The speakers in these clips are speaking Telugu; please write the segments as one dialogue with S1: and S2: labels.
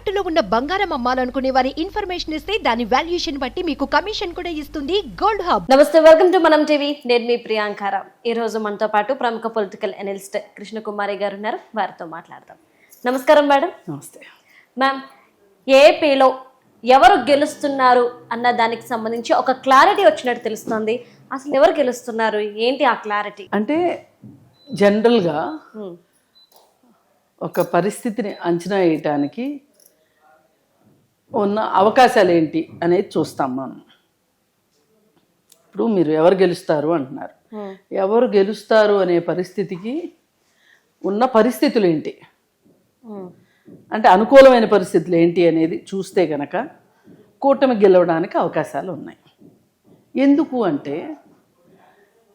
S1: తాకట్టులో ఉన్న బంగారం అమ్మాలనుకునే వారి ఇన్ఫర్మేషన్ ఇస్తే దాని వాల్యుయేషన్ బట్టి మీకు కమిషన్ కూడా ఇస్తుంది గోల్డ్ హబ్.
S2: నమస్తే వెల్కమ్ టు మనం టీవీ. నేను మీ ప్రియాంకారావు ఈ రోజు మనతో పాటు ప్రముఖ పొలిటికల్ అనలిస్ట్ కృష్ణకుమారి గారు ఉన్నారు. వారితో మాట్లాడదాం. నమస్కారం మేడం.
S3: నమస్తే.
S2: మ్యామ్ ఏపీలో ఎవరు గెలుస్తున్నారు అన్న దానికి సంబంధించి ఒక క్లారిటీ వచ్చినట్టు తెలుస్తుంది. అసలు ఎవరు గెలుస్తున్నారు? ఏంటి ఆ క్లారిటీ?
S3: అంటే జనరల్గా ఒక పరిస్థితిని అంచనా వేయటానికి ఉన్న అవకాశాలు ఏంటి అనేది చూస్తాం మనం. ఇప్పుడు మీరు ఎవరు గెలుస్తారు అంటున్నారు. ఎవరు గెలుస్తారు అనే పరిస్థితికి ఉన్న పరిస్థితులు ఏంటి అంటే అనుకూలమైన పరిస్థితులు ఏంటి అనేది చూస్తే గనక కూటమి గెలవడానికి అవకాశాలు ఉన్నాయి. ఎందుకు అంటే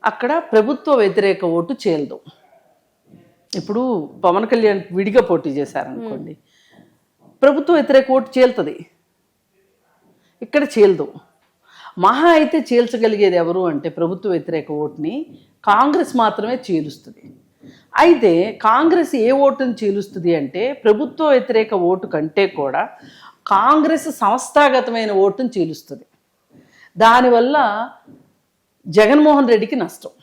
S3: అక్కడ ప్రభుత్వ వ్యతిరేక ఓటు చేలదు. ఇప్పుడు పవన్ కళ్యాణ్ విడిగా పోటీ చేశారనుకోండి. ప్రభుత్వ వ్యతిరేక ఓటు చేలుతుంది. ఇక్కడ చేలదు. మహా అయితే చీల్చగలిగేది ఎవరు అంటే ప్రభుత్వ వ్యతిరేక ఓటుని కాంగ్రెస్ మాత్రమే చీలుస్తుంది. అయితే కాంగ్రెస్ ఏ ఓటుని చీలుస్తుంది అంటే ప్రభుత్వ వ్యతిరేక ఓటు కంటే కూడా కాంగ్రెస్ సంస్థాగతమైన ఓటును చీలుస్తుంది. దానివల్ల జగన్మోహన్ రెడ్డికి నష్టం.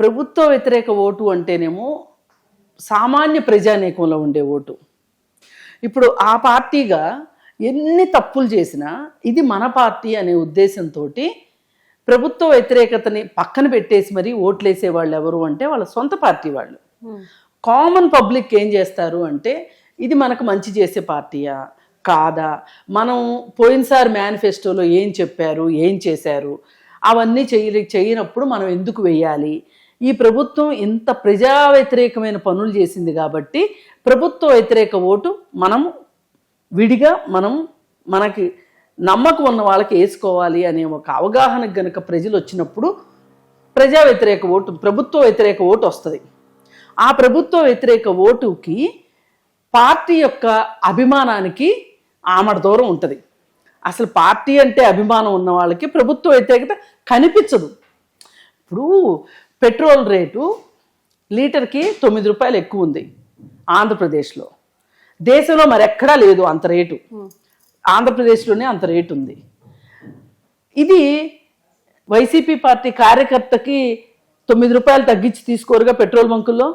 S3: ప్రభుత్వ వ్యతిరేక ఓటు అంటేనేమో సామాన్య ప్రజానీకంలో ఉండే ఓటు. ఇప్పుడు ఆ పార్టీగా ఎన్ని తప్పులు చేసినా ఇది మన పార్టీ అనే ఉద్దేశంతో ప్రభుత్వ వ్యతిరేకతని పక్కన పెట్టేసి మరీ ఓట్లేసే వాళ్ళు ఎవరు అంటే వాళ్ళ సొంత పార్టీ వాళ్ళు. కామన్ పబ్లిక్ ఏం చేస్తారు అంటే ఇది మనకు మంచి చేసే పార్టీయా? కాదా? మనం పోయినసారి మేనిఫెస్టోలో ఏం చెప్పారు? ఏం చేశారు? అవన్నీ చెయ్య చేయనప్పుడు మనం ఎందుకు వెయ్యాలి ఈ ప్రభుత్వం ఇంత ప్రజా వ్యతిరేకమైన పనులు చేసింది కాబట్టి ప్రభుత్వ వ్యతిరేక ఓటు మనం విడిగా మనం మనకి నమ్మకం ఉన్న వాళ్ళకి వేసుకోవాలి అనే ఒక అవగాహనకు గనక ప్రజలు వచ్చినప్పుడు ప్రజా వ్యతిరేక ఓటు ప్రభుత్వ వ్యతిరేక ఓటు వస్తుంది. ఆ ప్రభుత్వ వ్యతిరేక ఓటుకి పార్టీ యొక్క అభిమానానికి ఆమడ దూరం ఉంటుంది. అసలు పార్టీ అంటే అభిమానం ఉన్న వాళ్ళకి ప్రభుత్వ వ్యతిరేకత కనిపించదు. ఇప్పుడు పెట్రోల్ రేటు లీటర్కి తొమ్మిది రూపాయలు ఎక్కువ ఉంది ఆంధ్రప్రదేశ్లో. దేశంలో మరెక్కడా లేదు అంత రేటు. ఆంధ్రప్రదేశ్లోనే అంత రేటు ఉంది. ఇది వైసీపీ పార్టీ కార్యకర్తకి తొమ్మిది రూపాయలు తగ్గించి తీసుకోరుగా పెట్రోల్ బంకుల్లో?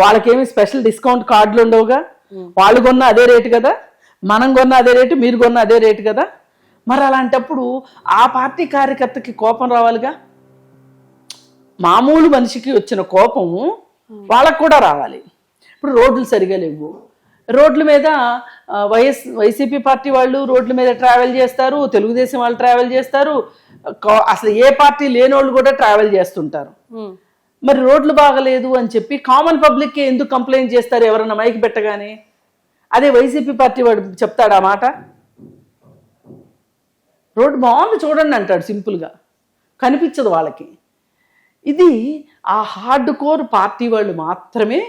S3: వాళ్ళకేమి స్పెషల్ డిస్కౌంట్ కార్డులు ఉండవుగా? వాళ్ళు కొన్న అదే రేటు కదా? మనం కొన్న అదే రేటు మీరు కొన్న అదే రేటు కదా? మరి అలాంటప్పుడు ఆ పార్టీ కార్యకర్తకి కోపం రావాలిగా? మామూలు మనిషికి వచ్చిన కోపము వాళ్ళకు కూడా రావాలి. ఇప్పుడు రోడ్లు సరిగా లేవు. రోడ్ల మీద వైఎస్ వైసీపీ పార్టీ వాళ్ళు రోడ్ల మీద ట్రావెల్ చేస్తారు తెలుగుదేశం వాళ్ళు ట్రావెల్ చేస్తారు. అసలు ఏ పార్టీ లేనోళ్ళు కూడా ట్రావెల్ చేస్తుంటారు. మరి రోడ్లు బాగలేదు అని చెప్పి కామన్ పబ్లిక్కి ఎందుకు కంప్లైంట్ చేస్తారు ఎవరన్నా మైక్ పెట్టగానే? అదే వైసీపీ పార్టీ వాడు చెప్తాడు ఆ మాట? రోడ్డు బాగుంది చూడండి అంటాడు సింపుల్గా. కనిపించదు వాళ్ళకి. ఇది ఆ హార్డ్ కోర్ పార్టీ వాళ్ళు మాత్రమే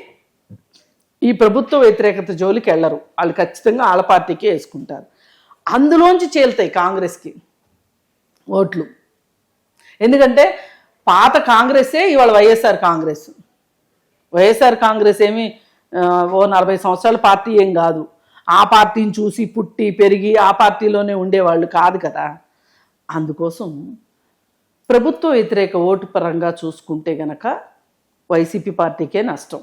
S3: ఈ ప్రభుత్వ వ్యతిరేకత జోలికి వెళ్ళరు. వాళ్ళు ఖచ్చితంగా వాళ్ళ పార్టీకే వేసుకుంటారు. అందులోంచి చేలుతాయి కాంగ్రెస్కి ఓట్లు. ఎందుకంటే పాత కాంగ్రెసే ఇవాళ వైఎస్ఆర్ కాంగ్రెస్. వైఎస్ఆర్ కాంగ్రెస్ ఏమి ఓ నలభై సంవత్సరాల పార్టీ ఏం కాదు. ఆ పార్టీని చూసి పుట్టి పెరిగి ఆ పార్టీలోనే ఉండేవాళ్ళు కాదు కదా. అందుకోసం ప్రభుత్వ వ్యతిరేక ఓటు పరంగా చూసుకుంటే గనక వైసీపీ పార్టీకే నష్టం.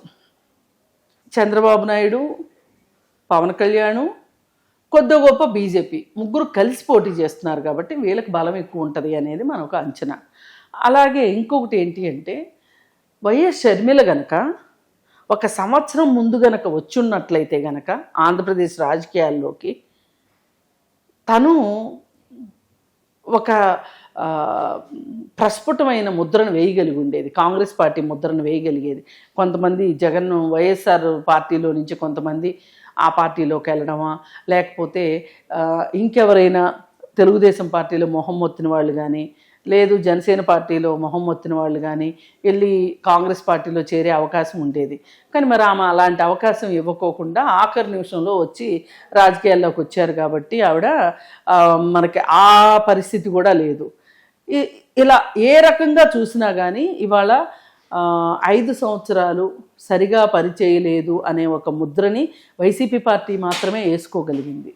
S3: చంద్రబాబు నాయుడు పవన్ కళ్యాణ్ కొద్ది గొప్ప బీజేపీ ముగ్గురు కలిసి పోటీ చేస్తున్నారు కాబట్టి వీళ్ళకి బలం ఎక్కువ ఉంటుంది అనేది మన ఒక అంచనా. అలాగే ఇంకొకటి ఏంటి అంటే వైఎస్ షర్మిల గనక ఒక సంవత్సరం ముందు గనక వచ్చున్నట్లయితే గనక ఆంధ్రప్రదేశ్ రాజకీయాల్లోకి తను ఒక ప్రస్ఫుటమైన ముద్రను వేయగలిగి ఉండేది. కాంగ్రెస్ పార్టీ ముద్రను వేయగలిగేది. కొంతమంది జగన్ వైఎస్ఆర్ పార్టీలో నుంచి కొంతమంది ఆ పార్టీలోకి వెళ్ళడమా లేకపోతే ఇంకెవరైనా తెలుగుదేశం పార్టీలో మొహం మొత్తిన వాళ్ళు కానీ లేదు జనసేన పార్టీలో మొహం మొత్తిన వాళ్ళు కానీ వెళ్ళి కాంగ్రెస్ పార్టీలో చేరే అవకాశం ఉండేది. కానీ మరి ఆమె అలాంటి అవకాశం ఇవ్వకోకుండా ఆఖరి నిమిషంలో వచ్చి రాజకీయాల్లోకి వచ్చారు కాబట్టి ఆవిడ మనకి ఆ పరిస్థితి కూడా లేదు. ఇలా ఏ రకంగా చూసినా కానీ ఇవాళ ఐదు సంవత్సరాలు సరిగా పనిచేయలేదు అనే ఒక ముద్రని వైసీపీ పార్టీ మాత్రమే వేసుకోగలిగింది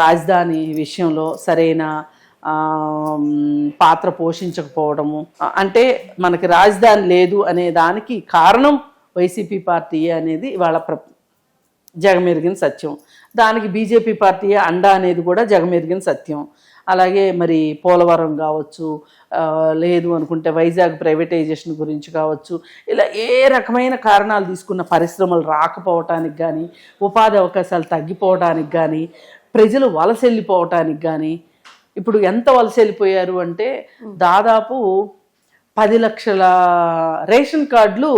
S3: రాజధాని విషయంలో సరైన పాత్ర పోషించకపోవడము అంటే మనకి రాజధాని లేదు అనే దానికి కారణం వైసీపీ పార్టీ అనేది వాళ్ళ ప్ర జగమెరిగిన సత్యం. దానికి బీజేపీ పార్టీ అండా అనేది కూడా జగమెరిగిన సత్యం. అలాగే మరి పోలవరం కావచ్చు లేదు అనుకుంటే వైజాగ్ ప్రైవేటైజేషన్ గురించి కావచ్చు ఇలా ఏ రకమైన కారణాలు తీసుకున్న పరిశ్రమలు రాకపోవటానికి కానీ ఉపాధి అవకాశాలు తగ్గిపోవడానికి కానీ ప్రజలు వలస వెళ్ళిపోవటానికి కానీ ఇప్పుడు ఎంత వలస వెళ్ళిపోయారు అంటే దాదాపు పది లక్షల రేషన్ కార్డులు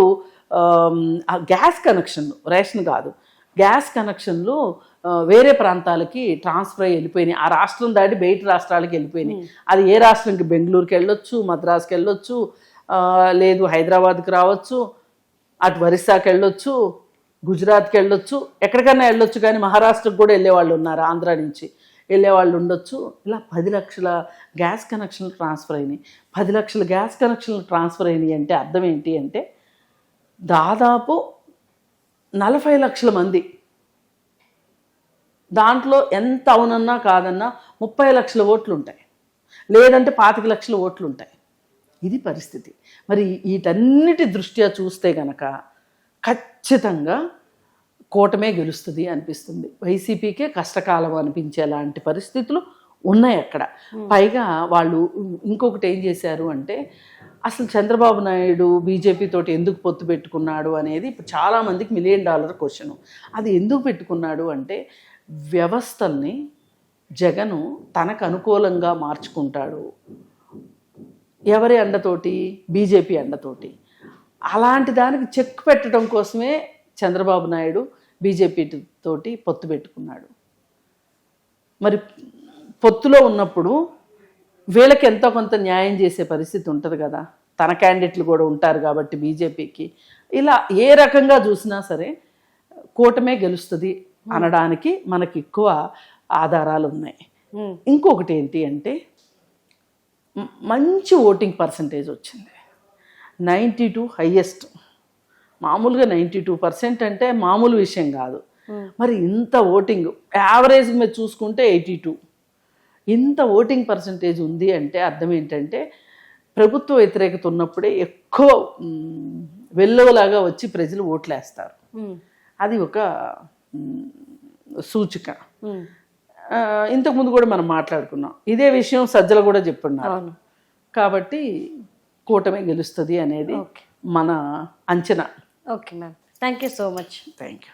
S3: గ్యాస్ కనెక్షన్ రేషన్ కాదు గ్యాస్ కనెక్షన్లు వేరే ప్రాంతాలకి ట్రాన్స్ఫర్ అయ్యి వెళ్ళిపోయినాయి. ఆ రాష్ట్రం దాటి బయట రాష్ట్రాలకి వెళ్ళిపోయినాయి. అది ఏ రాష్ట్రంకి? బెంగళూరుకి వెళ్ళొచ్చు మద్రాసుకి వెళ్ళొచ్చు లేదు హైదరాబాద్కి రావచ్చు అటు ఒరిస్సాకి వెళ్ళొచ్చు గుజరాత్కి వెళ్ళొచ్చు ఎక్కడికైనా వెళ్ళొచ్చు కానీ మహారాష్ట్రకు కూడా వెళ్ళేవాళ్ళు ఉన్నారు ఆంధ్ర నుంచి. వెళ్ళేవాళ్ళు ఉండొచ్చు. ఇలా పది లక్షల గ్యాస్ కనెక్షన్లు ట్రాన్స్ఫర్ అయినాయి. పది లక్షల గ్యాస్ కనెక్షన్లు ట్రాన్స్ఫర్ అయినాయి అంటే అర్థం ఏంటి అంటే దాదాపు నలభై లక్షల మంది దాంట్లో ఎంత అవునన్నా కాదన్నా ముప్పై లక్షల ఓట్లు ఉంటాయి లేదంటే పాతిక లక్షల ఓట్లు ఉంటాయి ఇది పరిస్థితి. మరి వీటన్నిటి దృష్ట్యా చూస్తే గనక ఖచ్చితంగా కూటమే గెలుస్తుంది అనిపిస్తుంది. వైసీపీకే కష్టకాలం అనిపించేలాంటి పరిస్థితులు ఉన్నాయి అక్కడ. పైగా వాళ్ళు ఇంకొకటి ఏం చేశారు అంటే అసలు చంద్రబాబు నాయుడు బీజేపీ తోటి ఎందుకు పొత్తు పెట్టుకున్నాడు అనేది ఇప్పుడు చాలామందికి మిలియన్ డాలర్ క్వశ్చన్ అది ఎందుకు పెట్టుకున్నాడు అంటే వ్యవస్థల్ని జగను తనకు అనుకూలంగా మార్చుకుంటాడు. ఎవరి అండతోటి? బీజేపీ అండతోటి. అలాంటి దానికి చెక్ పెట్టడం కోసమే చంద్రబాబు నాయుడు బీజేపీ తోటి పొత్తు పెట్టుకున్నాడు. మరి పొత్తులో ఉన్నప్పుడు వీళ్ళకి ఎంతో కొంత న్యాయం చేసే పరిస్థితి ఉంటుంది కదా. తన క్యాండిడేట్లు కూడా ఉంటారు కాబట్టి బీజేపీకి. ఇలా ఏ రకంగా చూసినా సరే కూటమే గెలుస్తుంది. అనడానికి మనకి ఎక్కువ ఆధారాలు ఉన్నాయి ఇంకొకటి ఏంటి అంటే మంచి ఓటింగ్ పర్సంటేజ్ వచ్చింది. నైంటీ టూ హయ్యెస్ట్ మామూలుగా నైంటీ టూ పర్సెంట్ అంటే మామూలు విషయం కాదు. మరి ఇంత ఓటింగ్ యావరేజ్ మీద చూసుకుంటే ఎయిటీ టూ. ఇంత ఓటింగ్ పర్సంటేజ్ ఉంది అంటే అర్థం ఏంటంటే ప్రభుత్వ వ్యతిరేకత ఉన్నప్పుడే ఎక్కువ వెల్లువలాగా వచ్చి ప్రజలు ఓట్లేస్తారు. అది ఒక సూచిక. ఇంతకుముందు కూడా మనం మాట్లాడుకున్నాం. ఇదే విషయం సజ్జలు కూడా చెప్పున్నారు.
S2: అవును.
S3: కాబట్టి కూటమి గెలుస్తుంది అనేది మన అంచనా.
S2: Okay ma'am. Thank you so much
S3: thank you.